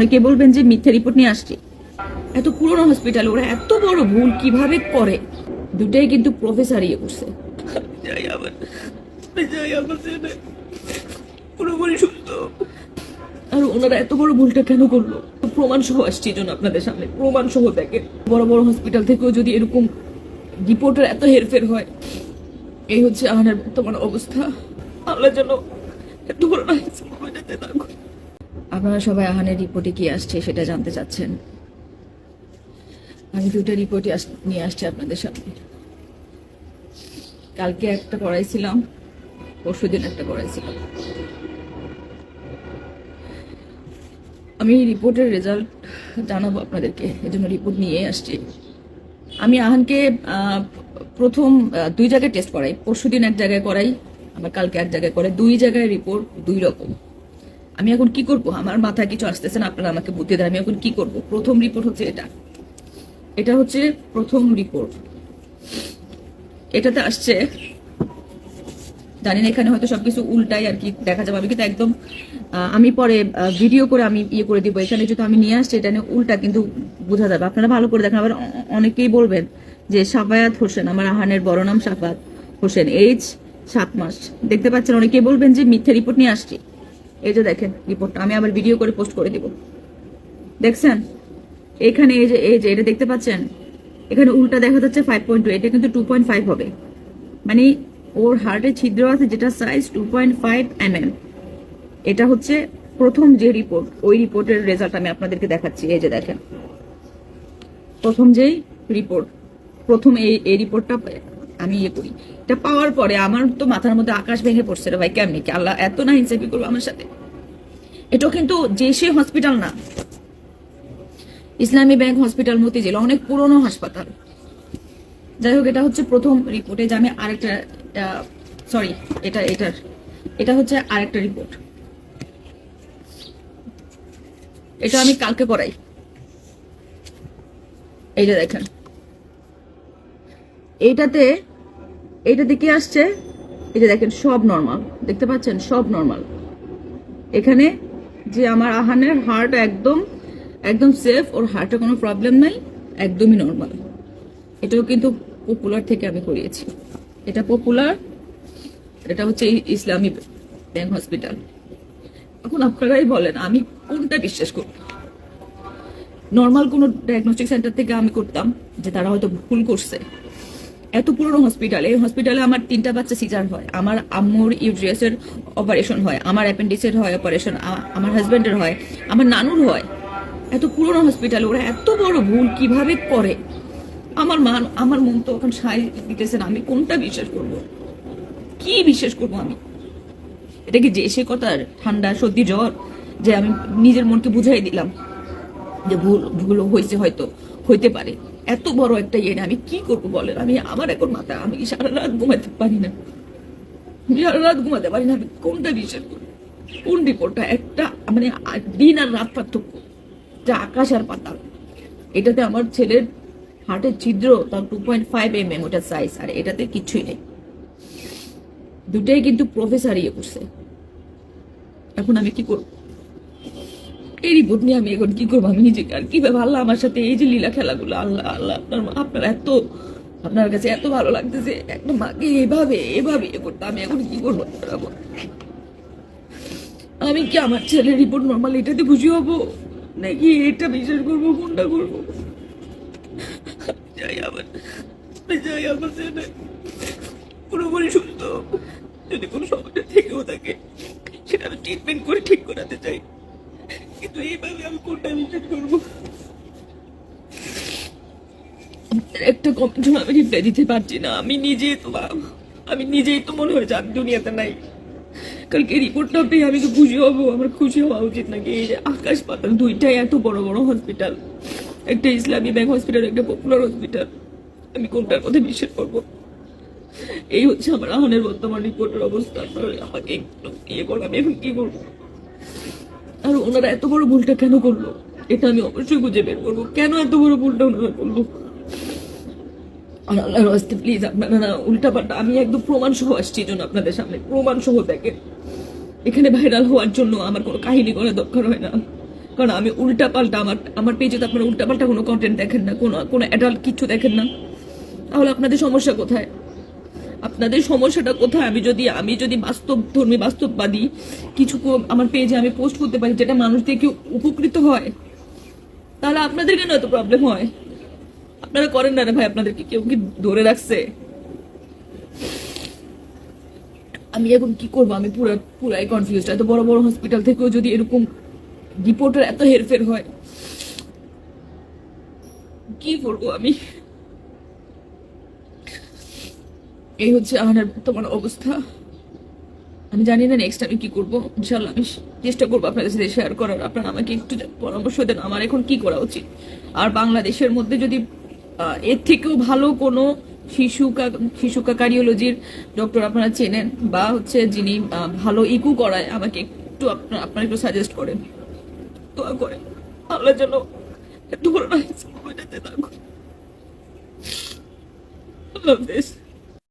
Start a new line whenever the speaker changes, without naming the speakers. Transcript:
অনেকে বলবেন যে মিথ্যা রিপোর্ট নিয়ে আসছি। এত পুরনো হসপিটাল ওরা এত বড় ভুল কীভাবে করে? দুটাই কিন্তু প্রফেসর ইয়ে করছে।
পুরোপুরি সুস্থ।
আর ওনারা এত বড় ভুলটা কেন করল? প্রমাণ সহ আসছি জন্য আপনাদের সামনে। প্রমাণ সহ দেখেন। বড় বড় হসপিটাল থেকেও যদি এরকম রিপোর্টের এত হেরফের হয় এই হচ্ছে আহানের বর্তমান অবস্থা। আল্লাহ যেন এত বড় না। আপনারা সবাই আহানের রিপোর্টে কি আসছে সেটা জানতে চাচ্ছেন। আমি দুটো রিপোর্টই নিয়ে আসছি আপনাদের সামনে। কালকে একটা করাইছিলাম পরশু দিন একটা করাইছিলাম আমি রিপোর্টের রেজাল্ট জানাব আপনাদেরকে, এজন্য রিপোর্ট নিয়ে আসছি। আমি আহানকে প্রথম দুই জায়গায় টেস্ট করাই পরশু দিন এক জায়গায় করাই, আবার কালকে এক জায়গায় করাই দুই জায়গায় রিপোর্ট দুই রকম। আমি এখন কি করব? আমার মাথায় কিছু আসতেছে না, আপনারা আমাকে বুদ্ধি দেন, আমি এখন কি করব? প্রথম রিপোর্ট হচ্ছে এটা। এটা হচ্ছে প্রথম রিপোর্ট এটাতে আসছে, জানি না, এখানে হয়তো সবকিছু উল্টাই আর কি দেখা যাবে। আমি কিন্তু একদম আমি পরে ভিডিও করে আমি ইয়ে করে দিব। এখানে যেহেতু আমি নিয়ে আসছি, এটা নিয়ে উল্টা কিন্তু বোঝা যাবে। আপনারা ভালো করে দেখেন। আবার অনেকেই বলবেন যে সাফায়াত হোসেন, আমার আহানের বড় নাম সাফাত হোসেন এইজ সাত মাস। দেখতে পাচ্ছেন, অনেকেই বলবেন যে মিথ্যা রিপোর্ট নিয়ে আসছি। এই যে দেখেন রিপোর্টটা, আমি আবার ভিডিও করে পোস্ট করে দিব। দেখছেন? এখানে এই যে এই যে, এটা দেখতে পাচ্ছেন? এখানে উল্টা দেখা যাচ্ছে ফাইভ পয়েন্ট টু এটা কিন্তু টু পয়েন্ট ফাইভ হবে। মানে ওর হার্টে ছিদ্র আছে যেটা size two point five M এটা হচ্ছে প্রথম যে রিপোর্ট ওই রিপোর্টের রেজাল্ট আমি আপনাদেরকে দেখাচ্ছি, এই যে দেখেন। প্রথম যেই রিপোর্ট প্রথম এই এই রিপোর্টটা আমি ইয়ে করি। এটা পাওয়ার পরে আমার তো মাথার মধ্যে আকাশ ভেঙে পড়ছে রে ভাই, কেমনি কি? আল্লাহ এত না ইনসাফি করব আমার সাথে। এটাও কিন্তু যে সে হসপিটাল না। ইসলামী ব্যাংক হসপিটাল মতিঝিল, অনেক পুরনো হাসপাতাল। যাই হোক, এটা হচ্ছে প্রথম রিপোর্টে যে আমি আরেকটা সরি এটা, এটার, এটা হচ্ছে আরেকটা রিপোর্ট এটা আমি কালকে করাই। এই যে দেখেন। এইটাতে এইটাতে কি আসছে? এটা দেখেন, সব নর্মাল দেখতে পাচ্ছেন? সব নর্মাল এখানে যে আমার আহানের হার্ট একদম একদম সেফ ওর হার্টে কোনো প্রবলেম নাই, একদমই নর্মাল এটাও কিন্তু পপুলার থেকে আমি করিয়েছি। এটা পপুলার এটা হচ্ছে ইসলামী ব্যাংক হসপিটাল এখন আপনারাই বলেন, আমি কোনটা বিশ্বাস করব? নর্মাল কোনো ডায়াগনস্টিক সেন্টার থেকে আমি করতাম যে তারা হয়তো ভুল করছে। এত পুরনো হসপিটাল এই হসপিটালে আমার তিনটা বাচ্চা সিজার হয়। আমার আম্মুর ইউট্রিয়াসের অপারেশন হয়, আমার অ্যাপেন্ডিক্সের হয় অপারেশন আমার হাজব্যান্ডের হয়, আমার নানুর হয়। এত পুরনো হসপিটাল ওরা এত বড় ভুল কীভাবে করে? আমার মান আমার মন তো এখন সাই দিতেছে না, আমি কোনটা বিশ্বাস করব? কি বিশ্বাস করব আমি? এটা কি যে সে কথার ঠান্ডা, সর্দি জ্বর যে আমি নিজের মনকে বুঝাই দিলাম যে ভুল ভুল হয়েছে হয়তো, হইতে পারে। এত বড় একটা ইয়ে আমি কি করব বলেন? আমি আমার এখন মাথা, আমি সারা রাত ঘুমাতে পারি না? সারা রাত ঘুমাতে পারি না, আমি কোনটা বিশ্বাস করব কোন রিপোর্টটা একটা মানে দিন আর রাত পার্থক্য। যা আকাশ আর পাতাল। এটাতে আমার ছেলের হার্টের ছিদ্র, তার two point five M M ওটার সাইজ আর এটাতে কিছুই নেই। দুটাই কিন্তু প্রফেসর ইয়ে করছে। এখন আমি কি করব? এই রিপোর্ট নিয়ে আমি এখন কি করব? আমি নিজেকে আর কীভাবে আল্লাহ আমার সাথে এই যে লীলা খেলাগুলো, আল্লাহ আল্লাহ, আপনার আপনার এত, আপনার কাছে এত ভালো লাগতেছে। একটা মাকে এভাবে এভাবে ইয়ে করতে আমি এখন কি করব? আমি কি আমার ছেলের রিপোর্ট নর্মাল এটাতে খুশি হব? নাকি এটা বিশ্বাস করব, কোনটা করব?
যাই আবার যাই আমার ছেলে। পুরোপুরি সুস্থ। যদি কোনো সমস্যা থেকেও থাকে, সেটা আমি ট্রিটমেন্ট করে ঠিক করাতে চাই। কিন্তু এইভাবে আমি কোনটা বিশ্বাস করব?
একটা কমেন্ট আমি রিপ্লাই দিতে পারছি না। আমি নিজেই তো আমি নিজেই তো মনে হয়েছে আমি দুনিয়াতে নাই। কালকে রিপোর্টটা পেয়ে আমি তো খুশি হব। আমার খুশি হওয়া উচিত নাকি? এই যে আকাশ পাতাল দুইটাই এত বড় বড় হসপিটাল একটা ইসলামী ব্যাংক হসপিটাল একটা পপুলার হসপিটাল আমি কোনটার কথা বিশ্বাস করব? এই হচ্ছে আমার আহনের বর্তমান রিপোর্টের অবস্থা। আমাকে একটু ইয়ে করো আমি এখন কি করব? আর ওনারা এত বড় ভুলটা কেন করল? এটা আমি অবশ্যই খুঁজে বের করব। কেন এত বড় ভুলটা ওনারা করল? আর আল্লাহর হস্তে প্লিজ আপনারা না উল্টা পাল্টা আমি একদম প্রমাণ সহ আসছি জন্য আপনাদের সামনে। প্রমাণ সহ দেখেন। এখানে ভাইরাল হওয়ার জন্য আমার কোনো কাহিনী করার দরকার হয় না। কারণ আমি উল্টা পাল্টা আমার আমার পেজে তো আপনারা উল্টা পাল্টা কোনো কন্টেন্ট দেখেন না, কোনো কোনো অ্যাডাল্ট কিচ্ছু দেখেন না। তাহলে আপনাদের সমস্যা কোথায়? আপনাদের সমস্যাটা কোথায়? আমি যদি আমি যদি বাস্তব ধর্মী বাস্তববাদী কিছু আমার পেজে আমি পোস্ট করতে পারি যেটা মানুষ দিয়ে উপকৃত হয়, তাহলে আপনাদের কেন এত প্রবলেম হয়? আপনারা করেন না রে ভাই, আপনাদেরকে কেউ কি ধরে রাখছে? আমি এখন কি করব? আমি পুরো, পুরাই কনফিউজ এত বড় বড় হসপিটাল থেকেও যদি এরকম রিপোর্টের এত হেরফের হয়, কি করব আমি? এই হচ্ছে আমার বর্তমান অবস্থা। আমি জানি না নেক্সট আমি কি করব। ইনশাল্লাহ আমি চেষ্টা করব আপনাদের সাথে শেয়ার করার। আপনারা আমাকে একটু পরামর্শ দেন আমার এখন কি করা উচিত। আর বাংলাদেশের মধ্যে যদি এর থেকেও ভালো কোনো শিশু শিশুকা কার্ডিওলজির ডক্টর আপনারা চেনেন বা হচ্ছে যিনি ভালো ইকু করায়, আমাকে একটু আপনার, আপনারা একটু সাজেস্ট করেন। দোয়া করেন। আল্লাহ যেন হাফেজ।